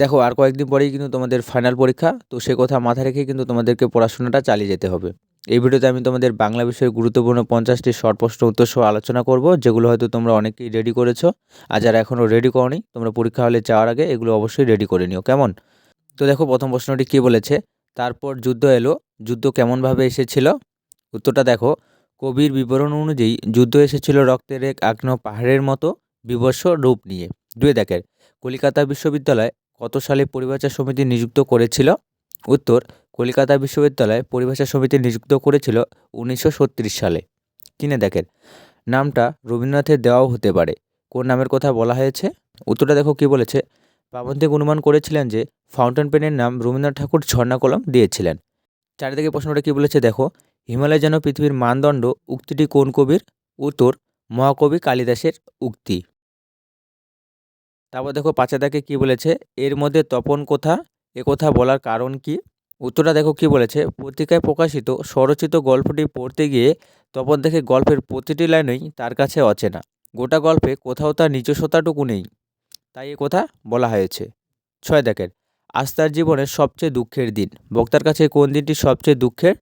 দেখো, আর কয়েকদিন পরেই কিন্তু তোমাদের ফাইনাল পরীক্ষা, তো সে কথা মাথায় রেখে কিন্তু তোমাদেরকে পড়াশোনাটা চালিয়ে যেতে হবে। এই ভিডিওতে আমি তোমাদের বাংলা বিষয়ের গুরুত্বপূর্ণ পঞ্চাশটি শর্ট প্রশ্ন উত্তর সহ আলোচনা করব, যেগুলো হয়তো তোমরা অনেকেই রেডি করেছ, আর যারা এখনও রেডি করনি, তোমরা পরীক্ষা হলে যাওয়ার আগে এগুলো অবশ্যই রেডি করে নিও, কেমন? তো দেখো, প্রথম প্রশ্নটি কী বলেছে? তারপর যুদ্ধ এলো, যুদ্ধ কেমনভাবে এসেছিল? উত্তরটা দেখো, কবির বিবরণ অনুযায়ী যুদ্ধ এসেছিল রক্তের এক আগ্নেয় পাহাড়ের মতো বিভৎস রূপ নিয়ে। দুই দেখের, কলিকাতা বিশ্ববিদ্যালয় কত সালে পরিভাষা সমিতি নিযুক্ত করেছিল? উত্তর, কলকাতা বিশ্ববিদ্যালয় পরিভাষা সমিতি নিযুক্ত করেছিল উনিশশো ছত্রিশ সালে। কিনে দেখেন, নামটা রবীন্দ্রনাথের দেওয়াও হতে পারে। কোন নামের কথা বলা হয়েছে? উত্তরটা দেখো কী বলেছে? পাবন্তিক অনুমান করেছিলেন যে ফাউন্টেন পেনের নাম রবীন্দ্রনাথ ঠাকুর ঝর্ণা কলম দিয়েছিলেন। চারিদিকে প্রশ্নটা কী বলেছে দেখো? হিমালয় যেন পৃথিবীর মানদণ্ড উক্তিটি কোন কবির? উত্তর, মহাকবি কালিদাসের উক্তি। তারপর দেখো পাঁচাদাকে কী বলেছে? এর মধ্যে তপন কথা? এ কথা বলার কারণ কি? উত্তরটা দেখো কি বলেছে? পত্রিকায় প্রকাশিত স্বরচিত গল্পটি পড়তে গিয়ে তপন দেখে গল্পের প্রতিটি লাইনই তার কাছে অচেনা। গোটা গল্পে কোথাও তার নিজস্বতাটুকু নেই। তাই এ কথা বলা হয়েছে। ছয় দেখেন, আজ তার জীবনের সবচেয়ে দুঃখের দিন। বক্তার কাছে কোন দিনটি সবচেয়ে দুঃখের?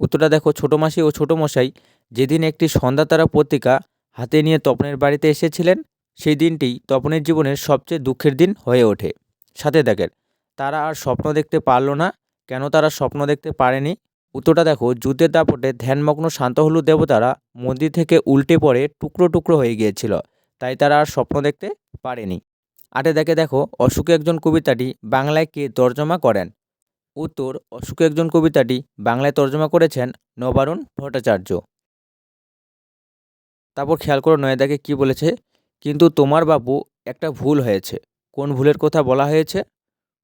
উত্তরটা দেখো, ছোটো মাসি ও ছোটো মশাই যেদিন একটি সন্ধ্যা তারা পত্রিকা হাতে নিয়ে তপনের বাড়িতে এসেছিলেন সেই দিনটি তপনের জীবনের সবচেয়ে দুঃখের দিন হয়ে ওঠে। সাথে দেখেন, তারা আর স্বপ্ন দেখতে পারল না। কেন তারা স্বপ্ন দেখতে পারেনি? উত্তরটা দেখো, যুদ্ধের দাপটে ধ্যানমগ্ন শান্তহলু দেবতারা মন্দির থেকে উল্টে পড়ে টুকরো টুকরো হয়ে গিয়েছিল, তাই তারা আর স্বপ্ন দেখতে পারেনি। আটে দেখে দেখো অশোকে একজন কবিতাটি বাংলায় কে তর্জমা করেন? উত্তর অশোকে একজন কবিতাটি বাংলায় তর্জমা করেছেন নবারুণ ভট্টাচার্য। তারপর খেয়াল করো নয় নয়দাকে কি বলেছে? কিন্তু তোমার বাবু একটা ভুল হয়েছে। কোন ভুলের কথা বলা হয়েছে?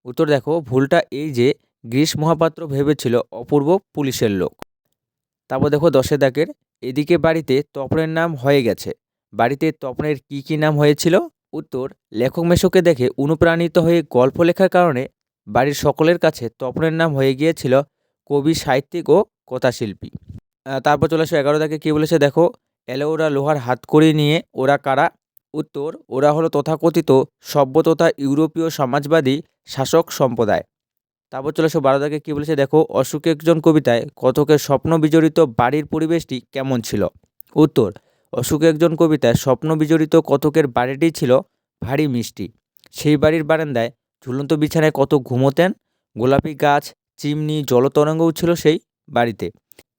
উত্তর দেখো, ভুলটা এই যে গ্রীষ মহাপাত্র ভেবেছিল অপূর্ব পুলিশের লোক। তারপর দেখো দশে দাগের, এদিকে বাড়িতে তপনের নাম হয়ে গেছে। বাড়িতে তপনের কি কি নাম হয়েছিল? উত্তর, লেখক মেশোকে দেখে অনুপ্রাণিত হয়ে গল্প লেখার কারণে বাড়ির সকলের কাছে তপনের নাম হয়ে গিয়েছিল কবি, সাহিত্যিক ও কথাশিল্পী। তারপর চলে আসো এগারো দাগে, কী বলেছে দেখো? এলো ওরা লোহার হাত করে নিয়ে, ওরা কারা? উত্তর, ওরা হলো তথাকথিত সভ্য তথা ইউরোপীয় সমাজবাদী শাসক সম্প্রদায়। তারপর চলে আসো বারো দাগে কী বলেছে? দেখো, অশোক একজন কবিতায় কতকের স্বপ্ন বিজড়িত বাড়ির পরিবেশটি কেমন ছিল? উত্তর, অশোক একজন কবিতায় স্বপ্ন বিজড়িত কতকের বাড়িটি ছিল ভারী মিষ্টি। সেই বাড়ির বারান্দায় ঝুলন্ত বিছানায় কত ঘুমোতেন, গোলাপি গাছ, চিমনি, জলতরঙ্গও ছিল সেই বাড়িতে।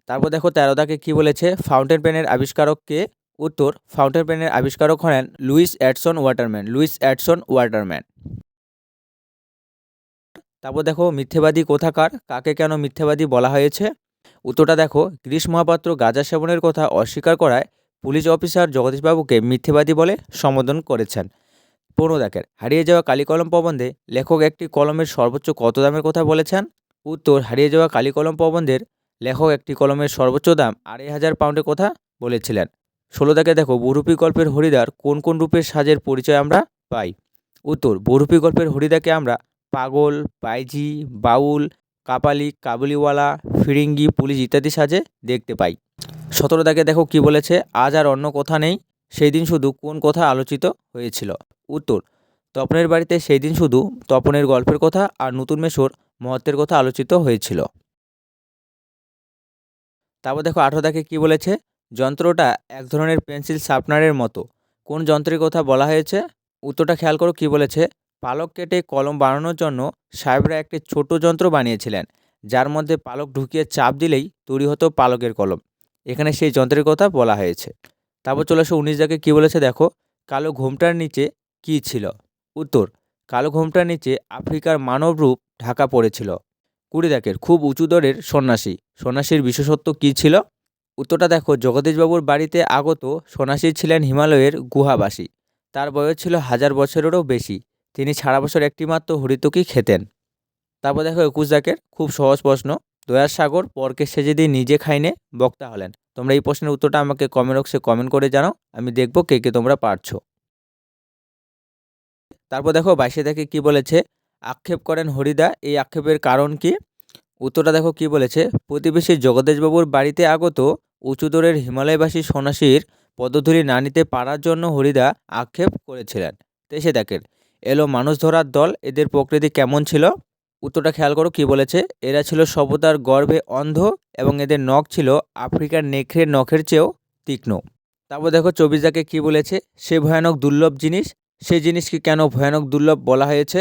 তারপর দেখো তেরোদাকে কী বলেছে? ফাউন্টেন পেনের আবিষ্কারককে উত্তর ফাউন্টেন পেনের আবিষ্কারক হলেন Lewis Edson Waterman, Lewis Edson Waterman. তারপর দেখো, মিথ্যেবাদী কোথাকার? কাকে কেন মিথ্যেবাদী বলা হয়েছে? উত্তরটা দেখো গ্রীষ মহাপাত্র গাঁজা সেবনের কথা অস্বীকার করায় পুলিশ অফিসার জগদীশবাবুকে মিথ্যেবাদী বলে সম্বোধন করেছেন। পনেরো দেখেন, হারিয়ে যাওয়া কালিকলম প্রবন্ধে লেখক একটি কলমের সর্বোচ্চ কত দামের কথা বলেছেন? উত্তর, হারিয়ে যাওয়া কালিকলম প্রবন্ধের লেখক একটি কলমের সর্বোচ্চ দাম আড়াই হাজার পাউন্ডের কথা বলেছিলেন। ষোলো দাগে দেখো, বহুরূপী গল্পের হরিদার কোন কোন রূপের সাজের পরিচয় আমরা পাই? উত্তর, বহুরূপী গল্পের হরিদাকে আমরা পাগল পাইজি বাউল, কাপালি, কাবুলিওয়ালা, ফিরিঙ্গি, পুলিশ ইত্যাদি সাজে দেখতে পাই। সতেরো দাগে দেখো কি বলেছে, আজ আর অন্য কথা নেই সেই দিন শুধু কোন কথা আলোচিত হয়েছিল? উত্তর, তপনের বাড়িতে সেই দিন শুধু তপনের গল্পের কথা আর নতুন মেশোর মহত্বের কথা আলোচিত হয়েছিল। তারপর দেখো আঠেরো দাগে কী বলেছে যন্ত্রটা এক ধরনের পেন্সিল শার্পনারের মতো। কোন যন্ত্রের কথা বলা হয়েছে? উত্তরটা খেয়াল করো কী বলেছে? পালক কেটে কলম বানানোর জন্য সাহেবরা একটি ছোট যন্ত্র বানিয়েছিলেন, যার মধ্যে পালক ঢুকিয়ে চাপ দিলেই তৈরি হতো পালকের কলম। এখানে সেই যন্ত্রের কথা বলা হয়েছে। তারপর চলে আসো উনিশ দাগে কী বলেছে দেখো? কালো ঘোমটার নিচে কী ছিল? উত্তর, কালো ঘোমটার নিচে আফ্রিকার মানব রূপ ঢাকা পড়েছিল। কুড়ি দেখের, খুব উঁচু দরের সন্ন্যাসী। সন্ন্যাসীর বিশেষত্ব কী ছিল? উত্তরটা দেখো, জগদীশবাবুর বাড়িতে আগত সন্ন্যাসী ছিলেন হিমালয়ের গুহাবাসী। তার বয়স ছিল হাজার বছরেরও বেশি। তিনি সারা বছর একটিমাত্র হরিতকি খেতেন। তারপর দেখো একুশ দাকের খুব সহজ প্রশ্ন। দয়ার সাগর পরকে সেজে দিয়ে নিজে খাইনে, বক্তা হলেন। তোমরা এই প্রশ্নের উত্তরটা আমাকে কমেন্ট বক্সে কমেন্ট করে জানাও। আমি দেখব কে কে তোমরা পারছ। তারপর দেখো বাইশে দেখে কি বলেছে? আক্ষেপ করেন হরিদা। এই আক্ষেপের কারণ কি? উত্তরটা দেখো কি বলেছে? প্রতিবেশী জগদেশবাবুর বাড়িতে আগত উঁচুদরের হিমালয়বাসী সন্ন্যাসীর পদধূলি না নিতে পারার জন্য হরিদা আক্ষেপ করেছিলেন। তেইশে দেখেন, এলো মানুষ ধরার দল, এদের প্রকৃতি কেমন ছিল? উত্তরটা খেয়াল করো কী বলেছে, এরা ছিল সভ্যতার গর্ভে অন্ধ এবং এদের নখ ছিল আফ্রিকার নেকড়ের নখের চেয়েও তীক্ষ্ণ। তারপর দেখো চব্বিশাকে কী বলেছে, সে ভয়ানক দুর্লভ জিনিস সেই জিনিসকে কেন ভয়ানক দুর্লভ বলা হয়েছে?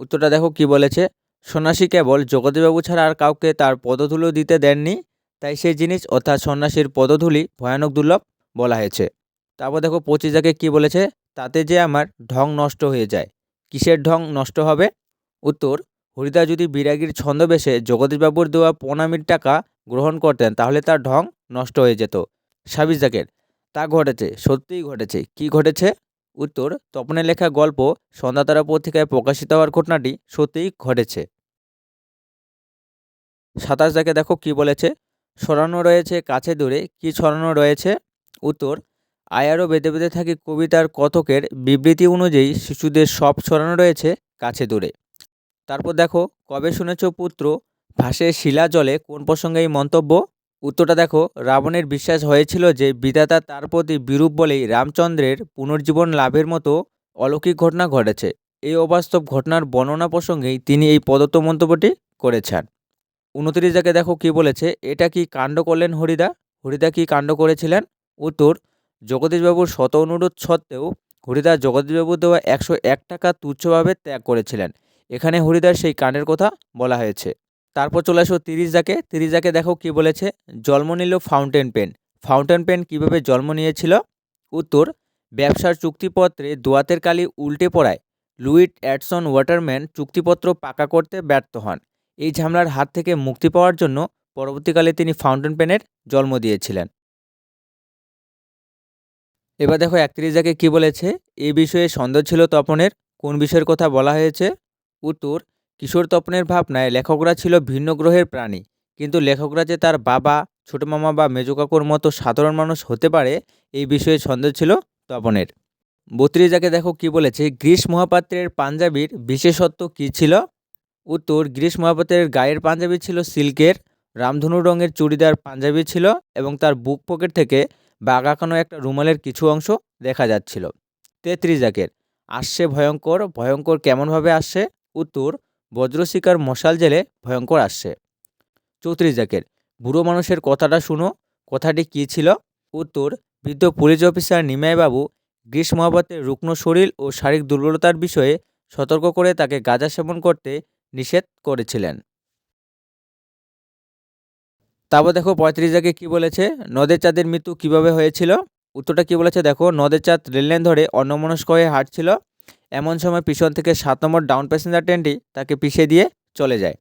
উত্তরটা দেখো কী বলেছে সন্ন্যাসী কেবল জগদীবাবু ছাড়া আর কাউকে তার পদধূলো দিতে দেননি, তাই সেই জিনিস অর্থাৎ সন্ন্যাসীর পদধূলি ভয়ানক দুর্লভ বলা হয়েছে। তারপর দেখো পঁচিশাকে কী বলেছে? তাতে যে আমার ঢং নষ্ট হয়ে যায়। কিসের ঢং নষ্ট হবে? উত্তর, হরিদা যদি বিরাগীর ছন্দবেশে জগদীশবাবুর দেওয়া প্রণামীর টাকা গ্রহণ করতেন, তাহলে তার ঢং নষ্ট হয়ে যেত। সাবিস জাকের, তা ঘটেছে, সত্যিই ঘটেছে। কি ঘটেছে? উত্তর, তপনের লেখা গল্প সন্ধ্যাতারা পত্রিকায় প্রকাশিত হওয়ার ঘটনাটি সত্যিই ঘটেছে। সাতাশ দাকে দেখো কি বলেছে? সরানো রয়েছে, কাছে দূরে। কি ছড়ানো রয়েছে? উত্তর আয়ারও বেঁধে বেঁধে থাকি কবিতার কথকের বিবৃতি অনুযায়ী শিশুদের সব ছড়ানো রয়েছে, কাছে দূরে। তারপর দেখো, কবে শুনেছ পুত্র? ভাসে শিলা জলে, কোন প্রসঙ্গে এই মন্তব্য? উত্তরটা দেখো, রাবণের বিশ্বাস হয়েছিল যে বিধাতা তার প্রতি বিরূপ বলেই রামচন্দ্রের পুনর্জীবন লাভের মতো অলৌকিক ঘটনা ঘটেছে। এই অবাস্তব ঘটনার বর্ণনা প্রসঙ্গেই তিনি এই প্রদত্ত মন্তব্যটি করেছেন। উনত্রিশ জায়গায় দেখো কি বলেছে, এটা কি কাণ্ড করলেন হরিদা? হরিদা কি কাণ্ড করেছিলেন? উত্তর, জগদীশবাবুর শত অনুরোধ সত্ত্বেও হরিদা জগদীশবাবু দেওয়া একশো এক টাকা তুচ্ছভাবে ত্যাগ করেছিলেন। এখানে হরিদার সেই কাণ্ডের কথা বলা হয়েছে। তারপর চলে আসো তিরিশ জাকে তিরিশ জাকে দেখো কি বলেছে? জন্ম নিল ফাউন্টেন পেন ফাউন্টেন পেন কীভাবে জন্ম নিয়েছিল? উত্তর, ব্যবসার চুক্তিপত্রে দোয়াতের কালি উল্টে পড়ায়। লুইট অ্যাডসন ওয়াটারম্যান চুক্তিপত্র পাকা করতে ব্যর্থ হন। এই ঝামেলার হাত থেকে মুক্তি পাওয়ার জন্য পরবর্তীকালে তিনি ফাউন্টেন পেনের জন্ম দিয়েছিলেন। এবার দেখো একত্রিশ জায়গায় কী বলেছে? এ বিষয়ে সন্দেহ ছিল তপনের। কোন বিষয়ের কথা বলা হয়েছে? উত্তর কিশোর তপনের ভাবনায় লেখকরা ছিল ভিন্ন গ্রহের প্রাণী। কিন্তু লেখকরা যে তার বাবা, ছোটো মামা বা মেজো কাকুর মতো সাধারণ মানুষ হতে পারে, এই বিষয়ে সন্দেহ ছিল তপনের। বত্রিজাকে দেখো কি বলেছে গ্রীষ মহাপাত্রের পাঞ্জাবির বিশেষত্ব কী ছিল? উত্তর গ্রীষ মহাপাত্রের গায়ের পাঞ্জাবি ছিল সিল্কের, রামধনু রঙের চুড়িদার পাঞ্জাবি ছিল এবং তার বুক পকেট থেকে বাঘ আঁকানো একটা রুমালের কিছু অংশ দেখা যাচ্ছিল। তেত্রিশ জাকের আসছে ভয়ঙ্কর ভয়ঙ্কর কেমনভাবে আসছে? উত্তর বজ্রশিকার মশাল জেলে ভয়ঙ্কর আসছে। চৌত্রিশ জাকের, বুড়ো মানুষের কথাটা শুনো, কথাটি কী ছিল? উত্তর, বৃদ্ধ পুলিশ অফিসার নিমাইবাবু গ্রীষ্ম মহাপাত্রের রুগ্ন শরীর ও শারীরিক দুর্বলতার বিষয়ে সতর্ক করে তাকে গাঁজা সেবন করতে নিষেধ করেছিলেন। তারপর দেখো পঁয়ত্রিশ জায়গায় কী বলেছে? নদের চাঁদের মৃত্যু কীভাবে হয়েছিল? উত্তরটা কী বলেছে? দেখো, নদের চাঁদ রেললাইন ধরে অন্যমনস্ক হয়ে হাঁটছিল। এমন সময় পিছন থেকে সাত নম্বর ডাউন প্যাসেঞ্জার ট্রেনটি তাকে পিছিয়ে দিয়ে চলে যায়।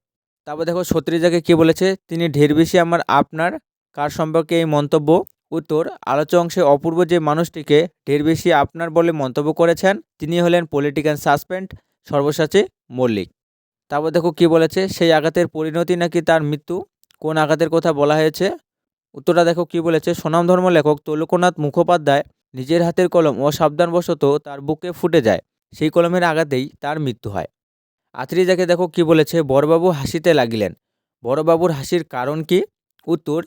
তারপর দেখো জায়গায় কী বলেছে? তিনি ঢের বেশি আমার, আপনার, কার সম্পর্কে এই মন্তব্য? উত্তর, আলোচ্য অংশে অপূর্ব যে মানুষটিকে ঢের বেশি আপনার বলে মন্তব্য করেছেন, তিনি হলেন পলিটিক্যাল সাসপেন্ড সর্বসাচী মল্লিক। তারপর দেখো কী বলেছে? সেই আঘাতের পরিণতি নাকি তার মৃত্যু? কোন আঘাতের কথা বলা হয়েছে? উত্তরটা দেখো কি বলেছে? সোনাম ধর্ম লেখক তৈলকনাথ মুখোপাধ্যায় নিজের হাতের কলম অসাবধানবশত তার বুকে ফুটে যায়। সেই কলমের আঘাতেই তার মৃত্যু হয়। আত্রিজাকে দেখো কি বলেছে, বড়বাবু হাসিতে লাগিলেন। বড়বাবুর হাসির কারণ কি? উত্তর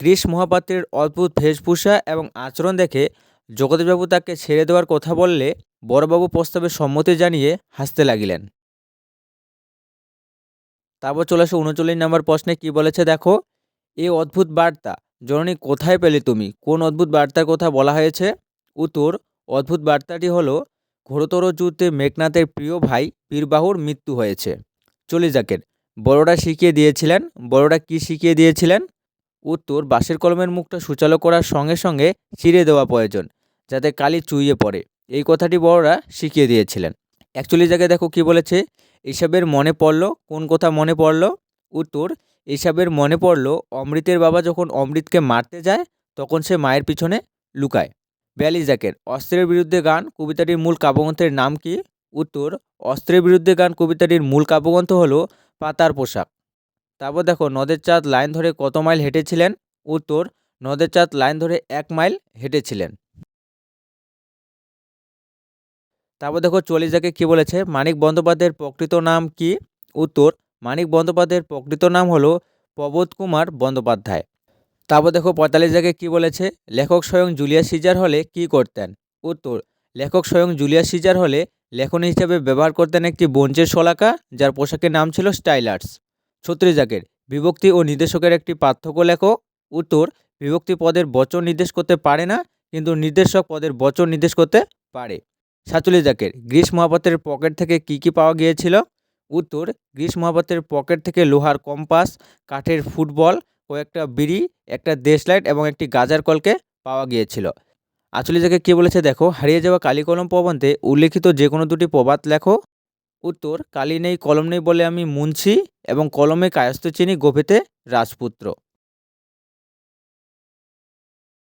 গ্রীষ মহাপাত্রের অদ্ভুত বেশভূষা এবং আচরণ দেখে জগদীশবাবু তাকে ছেড়ে দেওয়ার কথা বললে বড়বাবু প্রস্তাবে সম্মতি জানিয়ে হাসতে লাগিলেন। তারপর চলে আসো উনচল্লিশ নম্বর প্রশ্নে কি বলেছে দেখো, এ অদ্ভুত বার্তা, জননী কোথায় পেলে তুমি? কোন অদ্ভুত বার্তার কথা বলা হয়েছে? উত্তর, অদ্ভুত বার্তাটি হলো ঘোরতর যুদ্ধে মেঘনাথের প্রিয় ভাই বীরবাহুর মৃত্যু হয়েছে। চলে যাকের বড়রা শিখিয়ে দিয়েছিলেন। বড়রা কি শিখিয়ে দিয়েছিলেন? উত্তর, বাঁশের কলমের মুখটা সুচালো করার সঙ্গে সঙ্গে চিরে দেওয়া প্রয়োজন, যাতে কালি চুইয়ে পড়ে। এই কথাটি বড়রা শিখিয়ে দিয়েছিলেন। অ্যাকচুয়ালি জায়গায় দেখো কি বলেছে? এসবের মনে পড়ল। কোন কথা মনে পড়ল? উত্তর, এসবের মনে পড়ল, অমৃতের বাবা যখন অমৃতকে মারতে যায়, তখন সে মায়ের পিছনে লুকায়। বিয়াল্লিশ জাকের। অস্ত্রের বিরুদ্ধে গান কবিতাটির মূল কাব্যগ্রন্থের নাম কি? উত্তর, অস্ত্রের বিরুদ্ধে গান কবিতাটির মূল কাব্যগ্রন্থ হল পাতার পোশাক। তারপর দেখো, নদের চাঁদ লাইন ধরে কত মাইল হেঁটেছিলেন? উত্তর, নদের চাঁদ লাইন ধরে এক মাইল হেঁটেছিলেন। তারপর দেখো, চল্লিশ জায়গায় কী বলেছে? মানিক বন্দ্যোপাধ্যায়ের প্রকৃত নাম কি? উত্তর, মানিক বন্দ্যোপাধ্যায়ের প্রকৃত নাম হলো প্রবোধ কুমার বন্দ্যোপাধ্যায়। তারপর দেখো পঁয়তাল্লিশ জায়গায় কী বলেছে? লেখক স্বয়ং জুলিয়াস সিজার হলে কি করতেন? উত্তর, লেখক স্বয়ং জুলিয়াস সিজার হলে লেখনী হিসেবে ব্যবহার করতেন একটি বঞ্চের শলাকা যার পোশাকের নাম ছিল স্টাইলার্স। ছত্রিশ দাগের বিভক্তি ও নির্দেশকের একটি পার্থক্য লেখক উত্তর, বিভক্তি পদের বচন নির্দেশ করতে পারে না, কিন্তু নির্দেশক পদের বচন নির্দেশ করতে পারে। সাতচল্লিশ দাগের গ্রীষ্ম মহাপাত্রের পকেট থেকে কী কী পাওয়া গিয়েছিল? উত্তর, গ্রীষ্ম মহাপাত্রের পকেট থেকে লোহার কম্পাস, কাঠের ফুটবল কয়েকটা বিড়ি, একটা দেশলাইট এবং একটি গাজার কলকে পাওয়া গিয়েছিল। আচলি থেকে কী বলেছে দেখো, হারিয়ে যাওয়া কালী কলম প্রবন্ধে উল্লেখিত যে কোনো দুটি প্রবাদ লেখো। উত্তর, কালি নেই, কলম নেই বলে আমি মুন্সি এবং কলমে কায়স্থ চিনি গোভেতে রাজপুত্র।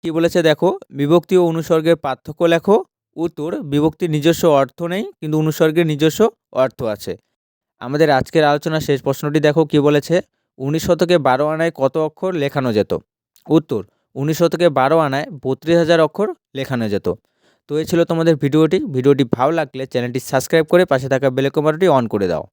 কি বলেছে দেখো, বিভক্তি ও অনুসর্গের পার্থক্য লেখো। উত্তর বিভক্তির নিজস্ব অর্থ নেই, কিন্তু অনুসর্গের নিজস্ব অর্থ আছে। আমাদের আজকের আলোচনা শেষ প্রশ্নটি দেখো, কি বলেছে? উনিশ শতকে বারো আনায় কত অক্ষর লেখানো যেত? উত্তর, উনিশ শতকে বারো আনায় বত্রিশ হাজার অক্ষর লেখানো যেত। তো এই ছিল তোমাদের ভিডিওটি। ভিডিওটি ভালো লাগলে চ্যানেলটি সাবস্ক্রাইব করে পাশে থাকা বেলেকমারটি অন করে দাও।